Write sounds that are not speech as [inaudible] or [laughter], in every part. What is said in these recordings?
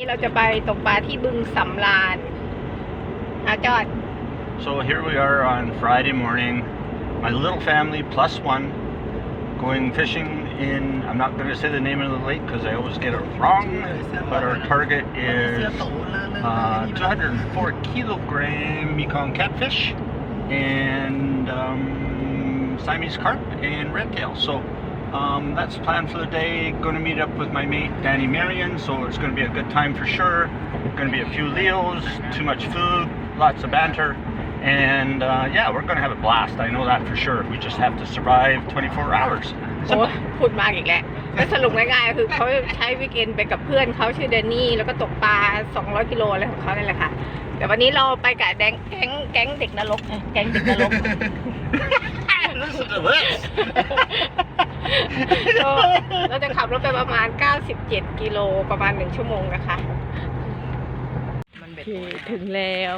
นี่เราจะไปตกปลาที่บึงสำราญอาจอด So here we are on Friday morning, my little family plus one, going fishing in, I'm not going to say the name of the lake because I always get it wrong, but our target is uh, 204 kilogram Mekong catfish and um, Siamese carp and red tail. So um, that's the plan for the day. Going to meet up with my mate Danny Marion, so it's going to be a good time for sure. Going to be a few leos, too much food, lots of banter, and uh, yeah, we're going to have a blast. I know that for sure. We just have to survive 24 hours. โอ้พูดมากอีกแล้วก็สรุปง่ายๆคือเขาใช้วิกเอนไปกับเพื่อนเขาชื่อเดนนี่แล้วก็ตกปลา 200 กิโลอะไรของเขานั่นแหละค่ะ แต่วันนี้เราไปกับแดงแก๊งแก๊งเด็กนรกเอ้ยแก๊งเด็กนรก Listen to this. ก็เราจะขับรถไปประมาณ 97 กิโลประมาณ 1 ชั่วโมงนะคะโอเคถึงแล้ว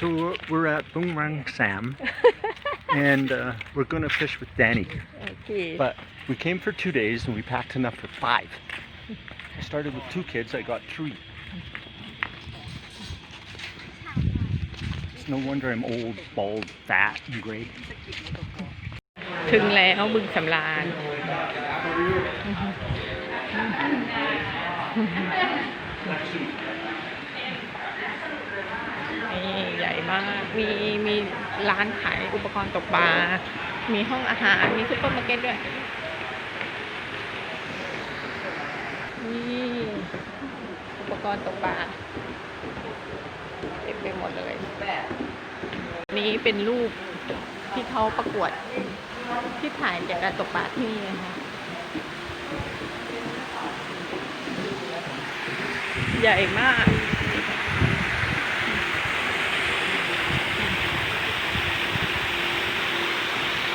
So we're- we're at Boomerang Sam, and uh, we're going to fish with Danny. โอเค But we came for two days, and we packed enough for five. I started with two kids. I got three. No wonder I'm old, bald, fat, and gray. ถึงแล้วบึงสำราญนี่ใหญ่มาก มีมีร้านขายอุปกรณ์ตกปลา มีห้องอาหาร มีซุปเปอร์มาร์เก็ตด้วย นี่ อุปกรณ์ตกปลา ไปหมดเลยนี้เป็นรูปที่เขาประกวดที่ถ่ายจากการตกปลาที่นี่นะคะใหญ่มาก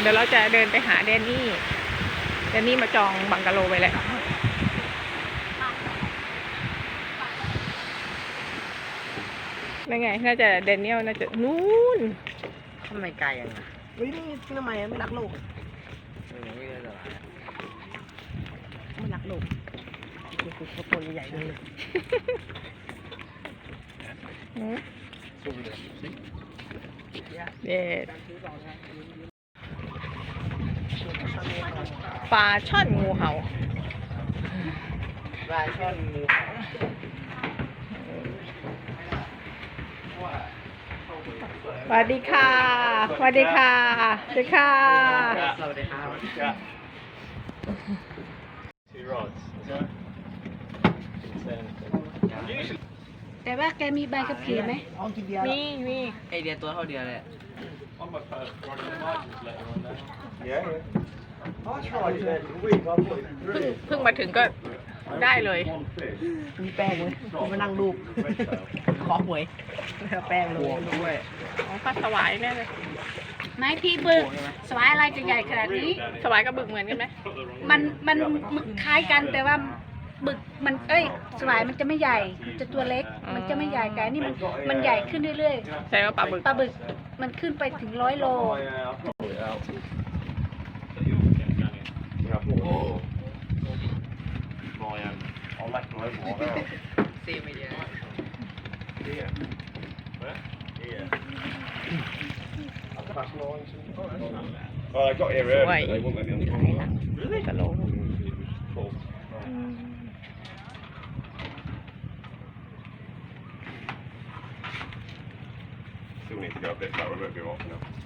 เดี๋ยวเราจะเดินไปหาแดนนี่แดนนี่มาจองบังกะโลไว้แล้ว นั่นไง น่าจะแดเนียลน่าจะนู่นทำไมไกลอะเฮ้ยนี่ทำไมไม่รักโลกไม่รักโลกคือคือตัวใหญ่ๆเลยหืมเด็ดปลาช่อนงูเห่าปลาช่อนงู สวัสดีค่ะ สวัสดีค่ะ สวัสดีค่ะ สวัสดีครับ Two rods. แต่ว่าแกมีใบขับขี่ไหมเอาทีเดียวมีมีไอเดียตัวเท่าเดียวเลย Yeah. เพิ่งเพิ่งมาถึงก็ ได้เลยมีแป้งไหมมานั่งรูปขอหวยแป้งลงด้วยอ๋อปลาสวายแน่เลยไม้พี่บึกสวายอะไรจะใหญ่ขนาดนี้ สวายกับบึกเหมือนกันไหมมันมันมึกคล้ายกันแต่ว่าบึกมันเอ้ย สวายมันจะไม่ใหญ่จะตัวเล็ก มันจะไม่ใหญ่แต่อันนี่มันมันใหญ่ขึ้นเรื่อยใช่ว่าปลาบึกๆปลาบึกมันขึ้นไปถึงร้อยโล ซีไม่เยอะ Well, I got here early, but they won't let me on the phone. กะโล Cool. Still need to go a bit further, but we'll be off now.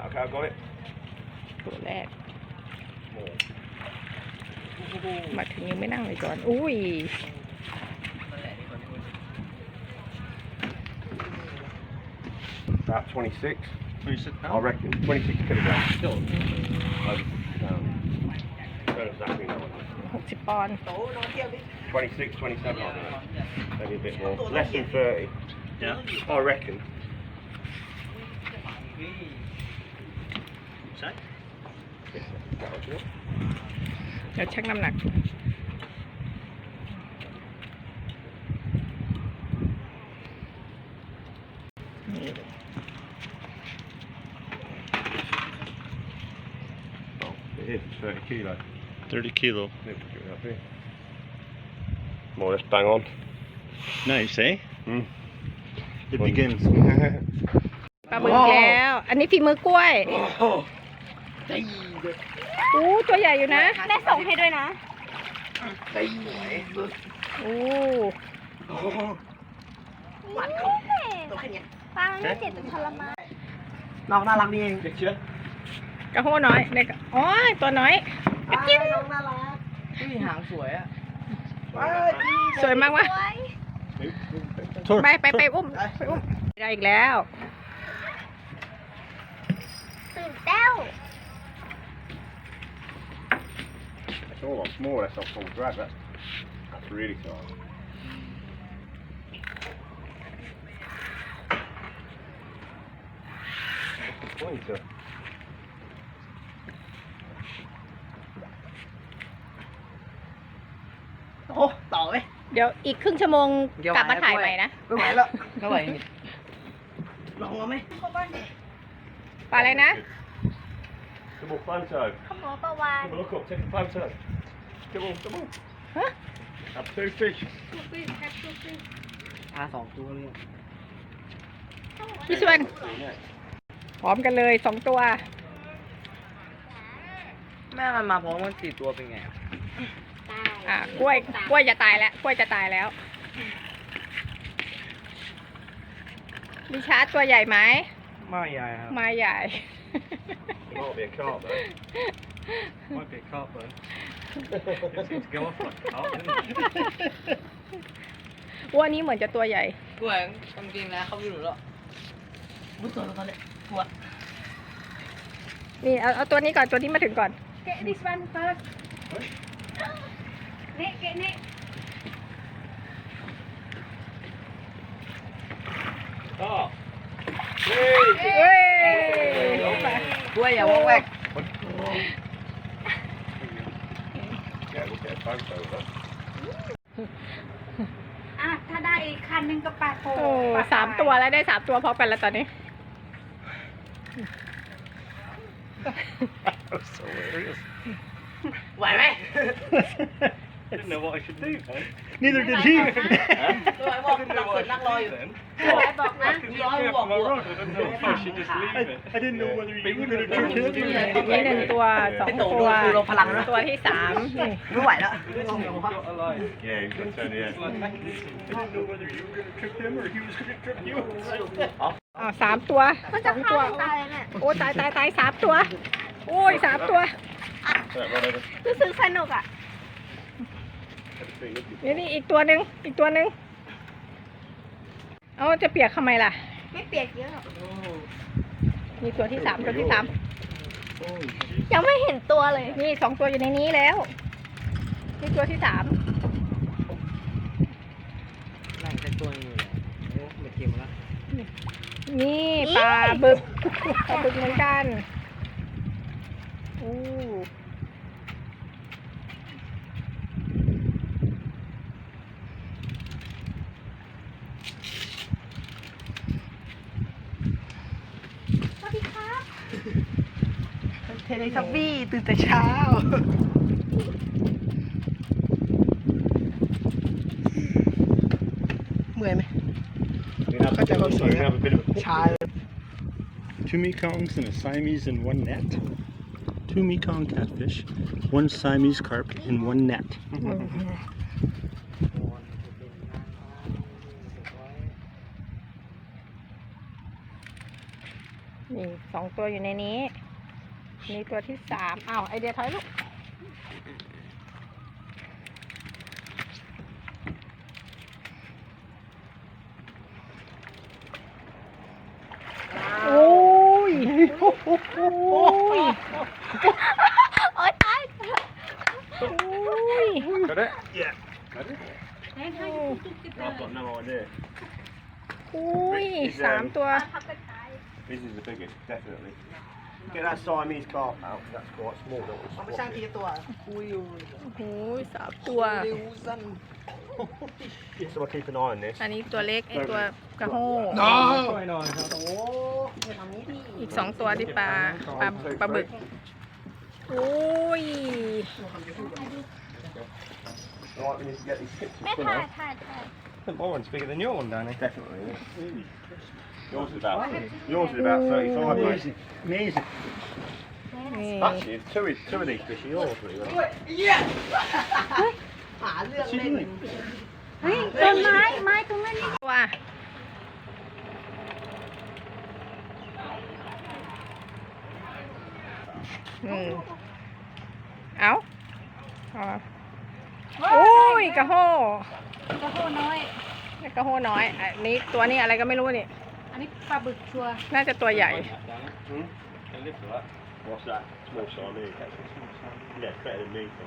Yeah, okay, I've got it. ตัวแรก Small. มาถึงยังไม่นั่งเลยก่อน อุ้ย About 26, 26 I pounds? reckon. 26 kilograms. Still. Um, don't exactly know. หกสิบปอนด์ 26, 27, I don't know. Maybe a bit more. Less than 30, Yeah. I reckon. sợi Rồi chắc năm nặng Thirty kilo. Thirty kilo. More or less bang on. Nice, eh? Mm. It begins. ปลาบึกแล้ว อันนี้ฝีมือกล้วย อู้ตัวใหญ่อยู่นะแม่ส่งให้ด้วยนะอู้ตัวแค่เนี้ยปลามันไม่เจ็บแต่ทรมานน้องน่ารักนี่เอง Picture. กระโหน้อยเด็กโอ้ยตัวน้อยอ้าวน้องน่ารักนี่หางสวยอะว้ายสวยมากวะ Tor, ไปไปไปอุ้มไปอุ้มได้อีกแล้วตื่นเต้ว It's all on more or less on full drag. That's, that's really tight. Pointer. โอ้ต่อไหมเดี๋ยวอีกครึ่งชั่วโมงเดี๋ยวกลับมามาถ่ายด้วยใหม่นะ ไม่ไหวแล้วไม่ไหวนี่ลองมาไหม ปลาอะไรนะ Come on, photo. ขโมยประวาน Come on, look up, take a photo. Come on, come on. ฮะ Have two fish. ปลาสองตัวเลย พี่ชวนพร้อมกันเลยสองตัว แม่มันมาพร้อมกันสี่ตัวเป็นไงอะอะ กล้วย กล้วยจะตายแล้ว กล้วยจะตายแล้ว มีชาร์จตัวใหญ่ไหมไม่ใหญ่ครับ ไมาใหญ่ It might be a carp though. Might be a carp though. it seems to go off like a carp, doesn't it? อ้วนนี้เหมือนจะตัวใหญ่ กล้วยจริงๆนะเขาไม่รู้หรอกบุษตัวตอนนี้กลัวนี่เอาเอาตัวนี้ก่อนตัวนี้มาถึงก่อน Get this one first นี่เกะนี่ Carp. เฮ้ย กล้วยอย่าวอกแวก Yeah, we'll get a photo of that. อะถ้าได้อีกคันหนึงก็ปลาโคโอ้สามตัวแล้วได้สามตัวพร้อมกันแล้วตอนนี้ That was so hilarious. ไหวไหม I didn't know what I should do, man. Neither did he. กล้วยบอกนั่งเสร็จนั่งรออยู่สบายบอกนะรออยู่บอก My กู rod, I didn't know if I should just leave it. I didn't know whether you were going to trick him. นี่หนึ่งตัวสองไอ้โตตัวดูลงพลังนะ ตัวที่สามนี่ไม่ไหวแล้ว Yeah, he's got to turn the end. I didn't know whether you were going to trick him or he was going to trick you. อ่าสามตัวมันสจะองฆ่าตัวให้ตายเลยเนี่ยโอ้ตายตายตายสามตัว โอ้ยสามตัว That rod over. รู้สึกสนุกอะ นี่นี่อีกตัวหนึ่งอีกตัวหนึ่งเอาจะเปียกทำไมล่ะ ไม่เปียกเยอะหรอกมีตัวที่สามตัวที่สามยังไม่เห็นตัวเลย นี่สองตัวอยู่ในนี้แล้วนี่ตัวที่สามนั่งแต่ตัวนึงเลยโอ้ไม่เค็มแล้วนี่ปลาบึกปลาบึกเหมือนกันอู้ สวัสดีครับ เทเลทับบี้ ตื่นแต่เช้า เมื่อยไหม You have, Cut that off, so you yeah. have a bit of a ชา Two Mekongs and a Siamese in one net. Two Mekong catfish, one Siamese carp in one net. นี่สองตัวอยู่ในนี้ นี่ตัวที่สามอ้าวไอเดียถอยลูกโอ้ยโอ้ยโอ๊ยตายโอ้ย Got it? Yeah. Got it? โอ้ I've got no idea. โอ้ยสามตัวพับกระจาย This is the biggest, definitely. Get that Siamese carp out, 'cause that's quite small. Don't want to เอาไป swap ช่าง it. ทีละตัวคุยอยู่โอ้ยสามตัวเร็วสั้น So I keep an eye on this. อันนี้ตัวเล็กไอตัวกระโห้ช่วยหน่อยครับโอ้ยทำนี้ดิอีกสองตัวที่ปลาปลาปลาบึกโอ้ย Right, we need to get these pics. แม่ถ่ายถ่ายถ่าย My one's bigger than your one, Danny. Definitely. Yours is about yours is about 35, mate. Amazing. นี่ Actually, two, is, two of these fish are yours, really. ด้วยเอี้ยหาเรื่องเล่นเฮ้ยต้นไม้ไม้ตรงนั้นนี่ตัวอืมเอาเอาโอ้ยกระโห้กระโหน้อยกระโห้น้อยอันนี้ตัวนี้อะไรก็ไม่รู้นี่ อันนี้ปลาบึกชัวร์น่าจะตัวใหญ่ Hmm? What's that? Small Chinese. Yeah, it's better than me. So.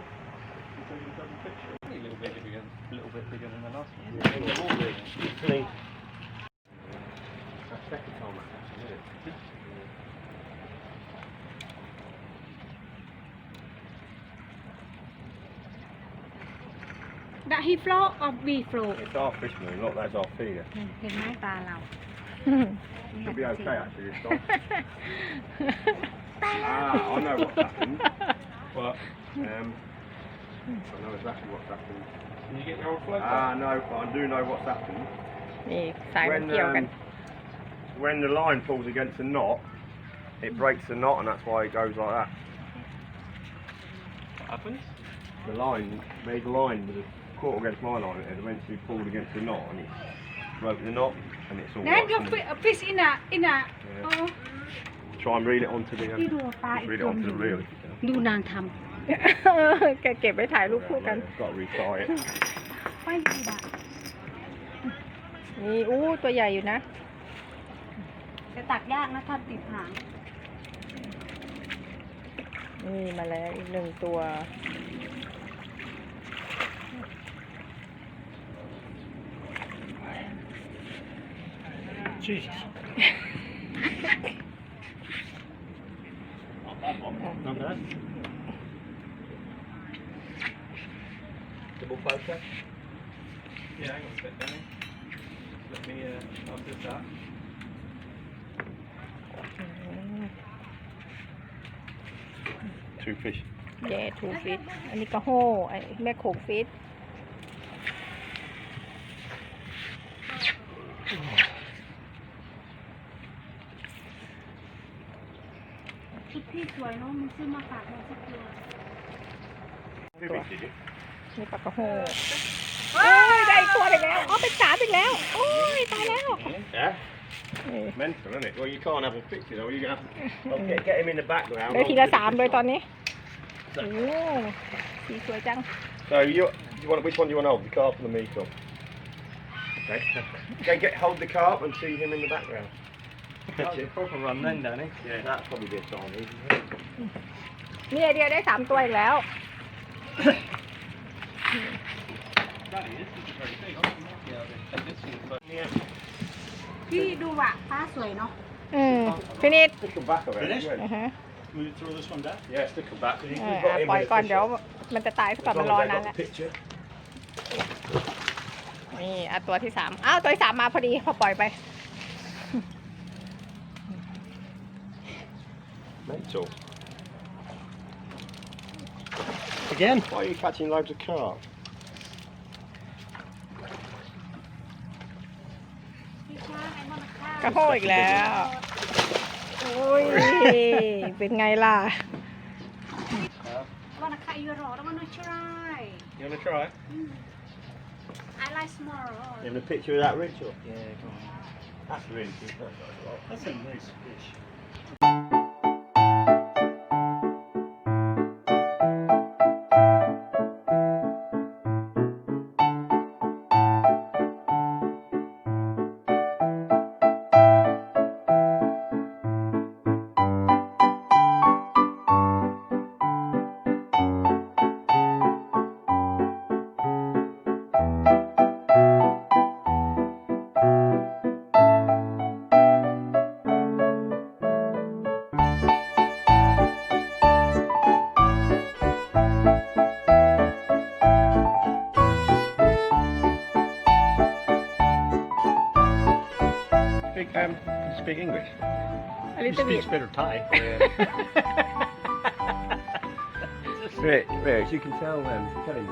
A little bit bigger, a little bit bigger than the last one. Yeah, they're all big. Clean. That's second time that's happened, isn't it? ดะฮีฟลอออฟวีฟล It's our fish moon, look, that's our feeder. เห็นไหมปลาเรา You'll be okay actually this time. [laughs] ah, I know what's happened. But Um, I know exactly what's happened. Can you get your old flag? Ah, uh, no, I do know what's happened. When, um, when the line pulls against a knot, it mm. breaks the knot and that's why it goes like that. What happens? The line, the line was caught against my line and eventually pulled against the knot and it broke the knot. And it's all นั่น right ก็ from- ฟิชอินะอินะ Yeah. โอ้ Try and reel it onto the, พี่ um, ดูปลาอีก reel it ตัว onto ห the นึ่ง reel if you can. ดูนางทแกเก็บไว้ถ่ายรูปคู่กัน Yeah, got to retie it. ำไม่ดีด่ะนี่อู้ตัวใหญ่อยู่นะจะตักยากนะถ้าติดหางนี่มาแล้วอีกหนึ่งตัว Not bad. Double focus. Yeah, hang on a sec, Danny. Let me, uh, I'll do that. Two fish. แย่ทูฟิตอันนี้ก็โฮไอ้แม่โขงฟิต ชุดพี่สวยเนาะมึง ซื้อมาฝากเราสักตัว Two fish, did you? นี่ปลากระโฮโอ้ยได้อีกตัวอีกแล้วอ๋อเป็นสามอีกแล้ว โอ้ยตายแล้ว Yeah. นี่ Mental, isn't it? Well, you can't have a picture though. You can have. I'll get, get him in the background. ได้ทีละสามเลยตอนนี้ โอ้สีสวยจัง So you, you want which one do you want to hold? The carp or the meat up? Okay. okay, get hold the carp and see him in the background. That's a proper run then, Danny. Yeah, that's probably good Chinese. นี่ไอเดียได้สามตัวอีกแล้ว Danny, this is very big. I think you might be able to take this one first. Yeah. พี่ดูว่ะฟ้าสวยเนาะอืมฟินิช Stick them back around. Finish? Yeah, อ่าฮะ Will you throw this one down? yeah stick them back. 'cause you- เอ you've อ got อะ him ปล่อย in the ก่อน fish เดี๋ยว up. มันจะตายซะก่อน As มัน long รอ as they've นาน got แล้ว the picture. นี่อะตัวที่สามอ้าวตัวที่สามมาพอดีพอปล่อยไป Mental. Again? Why are you catching loads of carp? พี่ช้างไอ้มอนาค่ากระโหอีกแล้ว โอ้ย เป็นไงล่ะมอนาค่ายูโรแล้วมันไม่ใช่ You want to try? I like small You have a picture of that ritual? Yeah, go on. That's really good. That's right. That's a nice fish. Speak, um, speak English. อลิต He บิ speaks a bit of Thai. Right, right, as you can tell, um, telling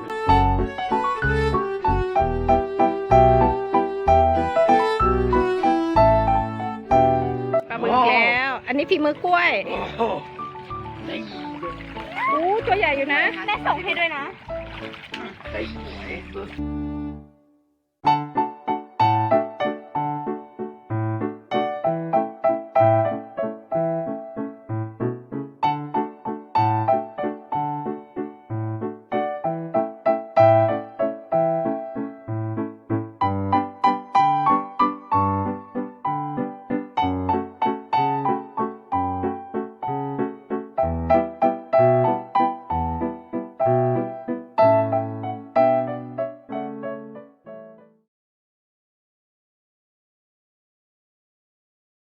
ปลาหมึกแล้ว อันนี้ฝีมือกล้วยโอ้ตัวใหญ่อยู่นะได้ส่งให้ด้วยนะ Hey,